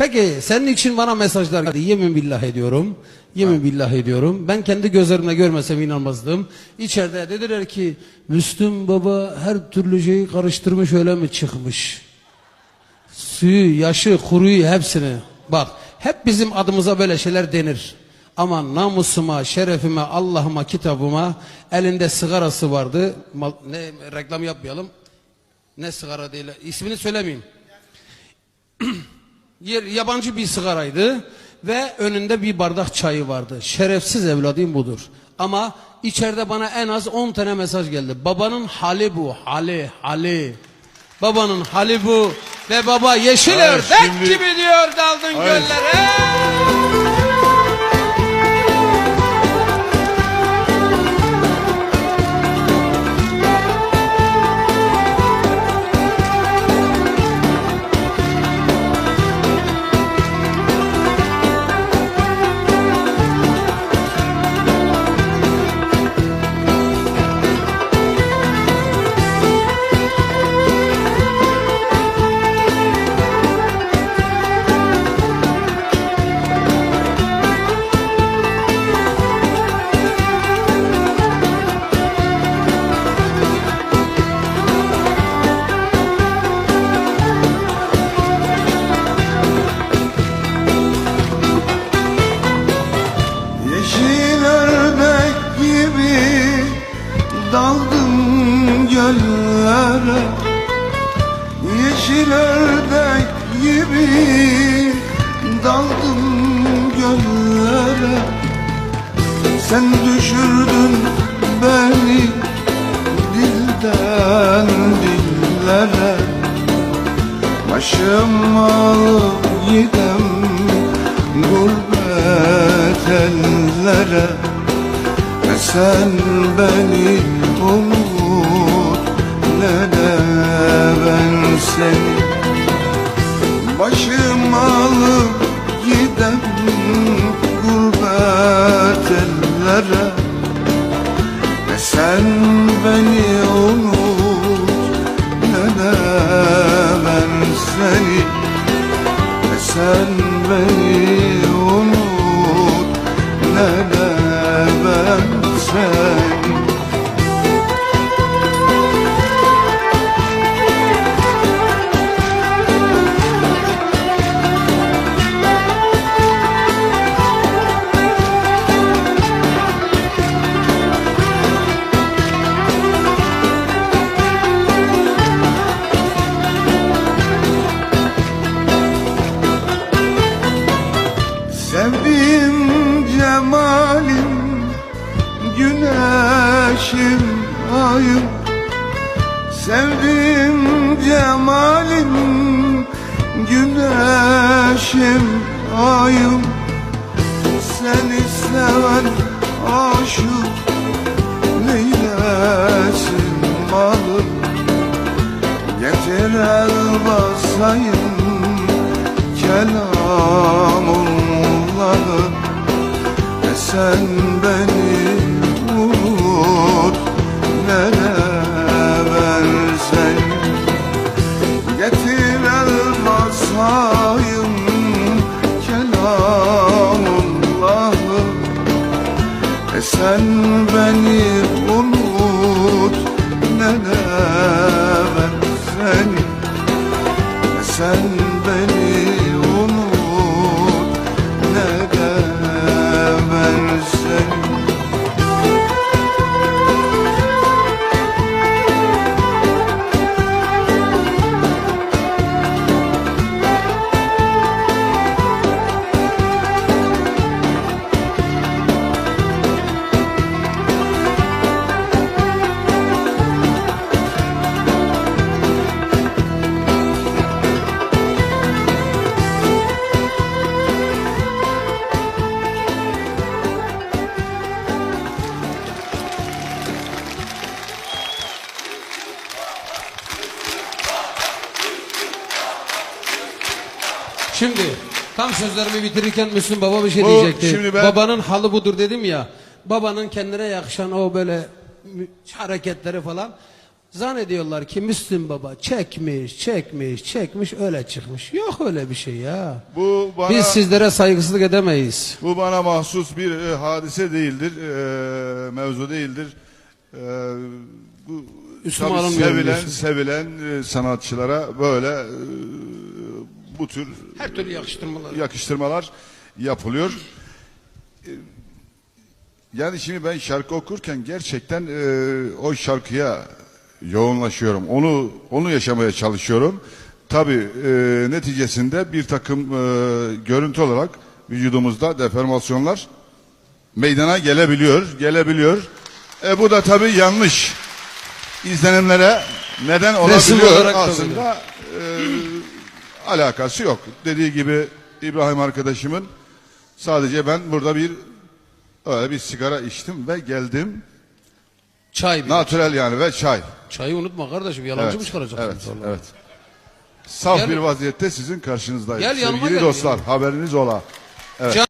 Peki senin için bana mesajlar geldi. Yemin billah ediyorum. Yemin billah ediyorum. Ben kendi gözlerimle görmesem inanmazdım. İçeride dediler ki Müslüm baba her türlü şeyi karıştırmış öyle mi çıkmış? Suyu, yaşı, kuruyu hepsini. Bak hep bizim adımıza böyle şeyler denir. Ama namusuma, şerefime, Allah'ıma, kitabıma elinde sigarası vardı. Mal- ne reklam yapmayalım. Ne sigara değil. ismini söylemeyeyim. Yer, yabancı bir sigaraydı ve önünde bir bardak çayı vardı. Şerefsiz evladım budur. Ama içeride bana en az 10 tane mesaj geldi. Babanın hali bu, hali, hali. Babanın hali bu ve baba yeşil Hayır, ördek şimdi- gibi diyor daldın Hayır. göllere. Yeşil ördek gibi daldım göllere. Sen düşürdün beni dilden dillere. Başım alıp gidem gurbet ellere. Ve sen beni unut ne de ben seni Başım alıp gidem gurbet ellere. Ve sen beni unut ne de ben seni. Ve sen beni Sevdiğim cemalim Güneşim ayım Sevdiğim cemalim Güneşim ayım Seni seven aşık Neylesin malım Getir el basayım Ve sen beni unut ne de ben seni Getir el basayım kelamulları Ve sen beni unut ne de ben seni sen beni Şimdi tam sözlerimi bitirirken Müslüm Baba bir şey Bu, diyecekti. şimdi ben- Babanın halı budur dedim ya. Babanın kendine yakışan o böyle hareketleri falan. Zannediyorlar ki Müslüm Baba çekmiş, çekmiş, çekmiş öyle çıkmış. Yok öyle bir şey ya. Bu bana Biz sizlere saygısızlık edemeyiz. bu bana mahsus bir e, hadise değildir, e, mevzu değildir. E, bu sevilen sevilen e, sanatçılara böyle e, bu tür Her türlü yakıştırmalar. yakıştırmalar yapılıyor. E, Yani şimdi ben şarkı okurken gerçekten e, o şarkıya yoğunlaşıyorum. Onu onu yaşamaya çalışıyorum. Tabii e, neticesinde bir takım e, görüntü olarak vücudumuzda deformasyonlar meydana gelebiliyor, gelebiliyor. E bu da tabii yanlış izlenimlere neden olabiliyor aslında e, alakası yok. Dediği gibi İbrahim arkadaşımın sadece ben burada bir öyle bir sigara içtim ve geldim. Çay bir. Natürel yani ve çay. Çayı unutma kardeşim. Yalancı mı Evet, çıkaracaksın evet, sonra? evet. Saf Gel- bir vaziyette sizin karşınızdayım. Gel Sevgili gel. dostlar haberiniz ola. Evet. Can-